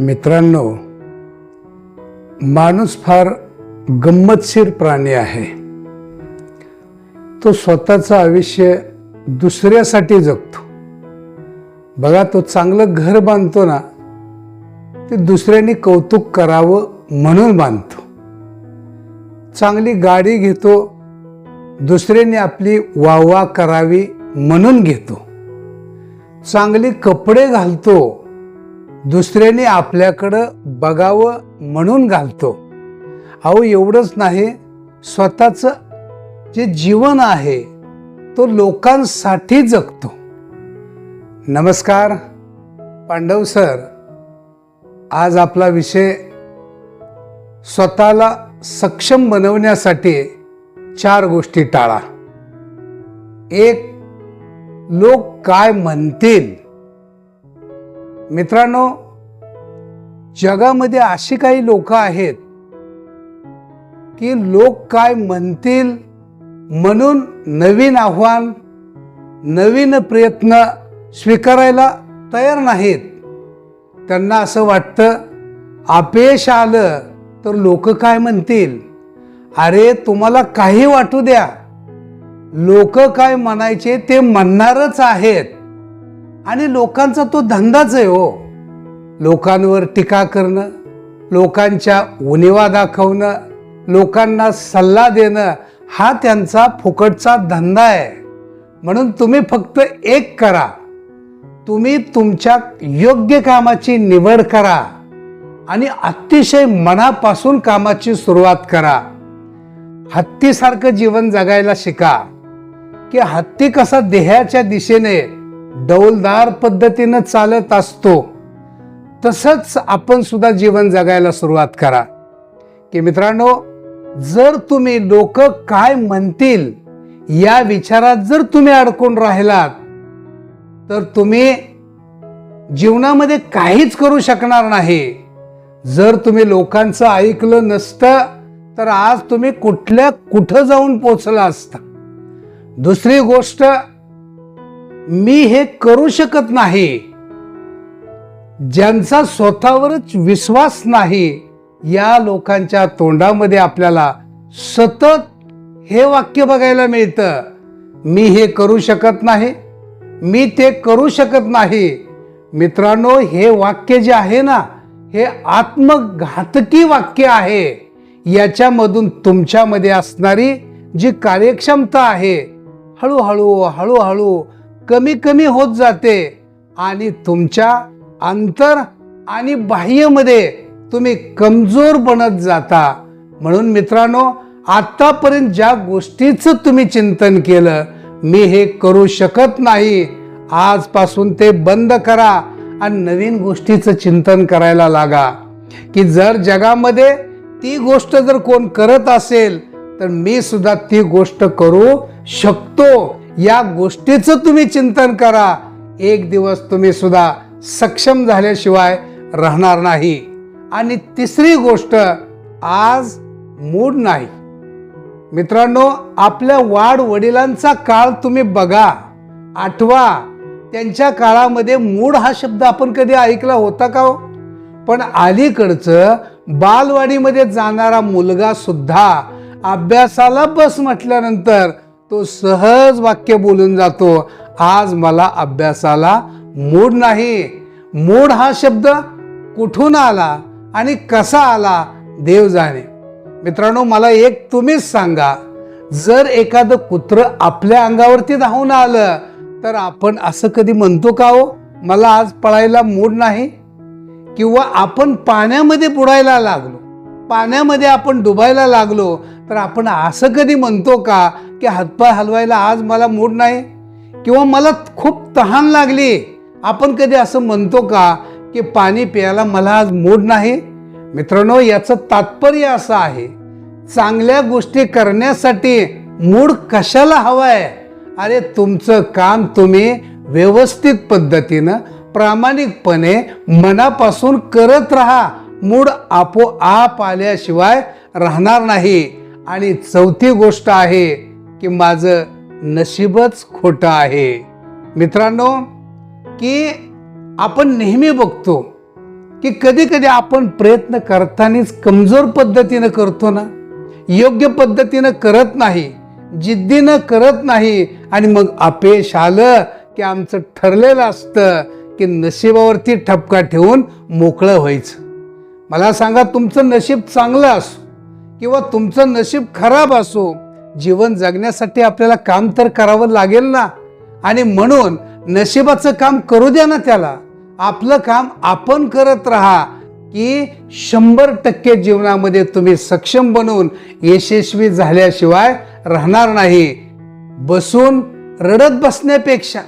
मित्रांनो माणूस फार गंमतशीर प्राणी आहे. तो स्वतःचं आयुष्य दुसऱ्यासाठी जगतो. बघा तो चांगलं घर बांधतो ना ते दुसऱ्यांनी कौतुक करावं म्हणून बांधतो. चांगली गाडी घेतो दुसऱ्यांनी आपली वाहवा करावी म्हणून घेतो. चांगली कपडे घालतो दुसऱ्याने आपल्याकडं बघावं म्हणून घालतो. अहो एवढंच नाही. स्वतःचं जे जीवन आहे तो लोकांसाठी जगतो. नमस्कार पांडव सर. आज आपला विषय स्वतःला सक्षम बनवण्यासाठी चार गोष्टी टाळा. एक लोक काय म्हणतील? मित्रांनो जगामध्ये अशी काही लोक आहेत की लोक काय म्हणतील म्हणून नवीन आव्हान नवीन प्रयत्न स्वीकारायला तयार नाहीत. त्यांना असं वाटतं अपयश आलं तर लोक काय म्हणतील? अरे तुम्हाला काही वाटू द्या. लोक काय म्हणायचे ते म्हणणारच आहेत. आणि लोकांचा तो धंदाच आहे हो. लोकांवर टीका करणं लोकांच्या उणिवा दाखवणं लोकांना सल्ला देणं हा त्यांचा फुकटचा धंदा आहे. म्हणून तुम्ही फक्त एक करा. तुम्ही तुमच्या योग्य कामाची निवड करा. आणि अतिशय मनापासून कामाची सुरुवात करा. हत्तीसारखं जीवन जगायला शिका. की हत्ती कसा देहाच्या दिशेने डौलदार पद्धतीनं चालत असतो तसंच आपण सुद्धा जीवन जगायला सुरुवात करा. की मित्रांनो जर तुम्ही लोक काय म्हणतील या विचारात जर तुम्ही अडकून राहिलात तर तुम्ही जीवनामध्ये काहीच करू शकणार नाही. जर तुम्ही लोकांचं ऐकलं नसतं तर आज तुम्ही कुठल्या कुठं जाऊन पोचला असता? दुसरी गोष्ट मी हे करू शकत नाही. ज्यांचा स्वतःवरच विश्वास नाही या लोकांच्या तोंडामध्ये आपल्याला सतत हे वाक्य बघायला मिळतं. मी हे करू शकत नाही मी ते करू शकत नाही. मित्रांनो हे वाक्य जे आहे ना हे आत्मघातकी वाक्य आहे. याच्यामधून तुमच्यामध्ये असणारी जी कार्यक्षमता आहे हळूहळू हळूहळू कमी कमी होत जाते. आणि तुमच्या अंतर आणि बाह्यमध्ये तुम्ही कमजोर बनत जाता. म्हणून मित्रांनो आत्तापर्यंत ज्या गोष्टीचं तुम्ही चिंतन केलं मी हे करू शकत नाही. आजपासून ते बंद करा आणि नवीन गोष्टीचं चिंतन करायला लागा. की जर जगामध्ये ती गोष्ट जर कोण करत असेल तर मी सुद्धा ती गोष्ट करू शकतो. या गोष्टीचं तुम्ही चिंतन करा. एक दिवस तुम्ही सुद्धा सक्षम झाल्याशिवाय राहणार नाही. आणि तिसरी गोष्ट आज मूड नाही. मित्रांनो आपल्या वाढ वडिलांचा काळ तुम्ही बघा. आठवा त्यांच्या काळामध्ये मूड हा शब्द आपण कधी ऐकला होता का हो? पण अलीकडचं बालवाडीमध्ये जाणारा मुलगा सुद्धा अभ्यासाला बस म्हटल्यानंतर तो सहज वाक्य बोलून जातो आज मला अभ्यासाला मूड नाही. मूड हा शब्द कुठून आला आणि कसा आला देव जाणे. मित्रांनो मला एक तुम्हीच सांगा जर एखादं कुत्र आपल्या अंगावरती धावून आलं तर आपण असं कधी म्हणतो का हो? मला आज पळायला मूड नाही. किंवा आपण पाण्यामध्ये बुडायला लागलो पाण्यामध्ये आपण डुबायला लागलो तर आपण असं कधी म्हणतो का की हातपाय हलवायला आज मला मूड नाही किंवा मला खूप तहान लागली. आपण कधी असं म्हणतो का की पाणी प्यायला मला आज मूड नाही? मित्रांनो याचं तात्पर्य असं आहे चांगल्या गोष्टी करण्यासाठी मूड कशाला हवाय? अरे तुमचं काम तुम्ही व्यवस्थित पद्धतीनं प्रामाणिकपणे मनापासून करत राहा. मूड आपोआप आल्याशिवाय राहणार नाही. आणि चौथी गोष्ट आहे की माझं नशीबच खोटं आहे. मित्रांनो की आपण नेहमी बघतो की कधी कधी आपण प्रयत्न करतानाच कमजोर पद्धतीनं करतो ना? योग्य पद्धतीनं करत नाही जिद्दीनं करत नाही आणि मग अपयश आलं की आमचं ठरलेलं असतं की नशिबावरती ठपका ठेवून मोकळं व्हायचं. मला सांगा तुमचं नशीब चांगलं असो किंवा तुमचं नशीब खराब असो जीवन जगण्यासाठी आपल्याला काम तर करावं लागेल ना? आणि म्हणून नशिबाचं काम करू द्या ना त्याला. आपलं काम आपण करत राहा की शंभर टक्के जीवनामध्ये तुम्ही सक्षम बनवून यशस्वी झाल्याशिवाय राहणार नाही. बसून रडत बसण्यापेक्षा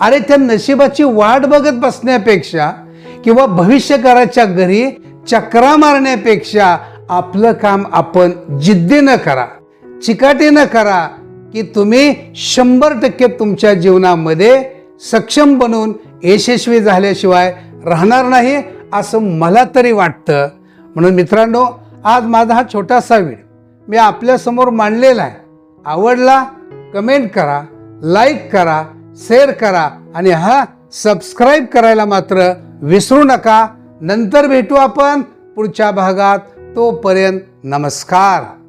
अरे त्या नशिबाची वाट बघत बसण्यापेक्षा किंवा भविष्यकाराच्या घरी चक्रा मारण्यापेक्षा आपलं काम आपण जिद्दीनं करा. चिकाटीनं करा की तुम्ही शंभर टक्के तुमच्या जीवनामध्ये सक्षम बनून यशस्वी झाल्याशिवाय राहणार नाही असं मला तरी वाटतं. म्हणून मित्रांनो आज माझा हा छोटासा व्हिडिओ मी आपल्यासमोर मांडलेला आहे. आवडला कमेंट करा लाईक करा शेअर करा आणि हा सबस्क्राईब करायला मात्र विसरू नका. नंतर भेटू आपण पुढच्या भागात. तोपर्यंत नमस्कार.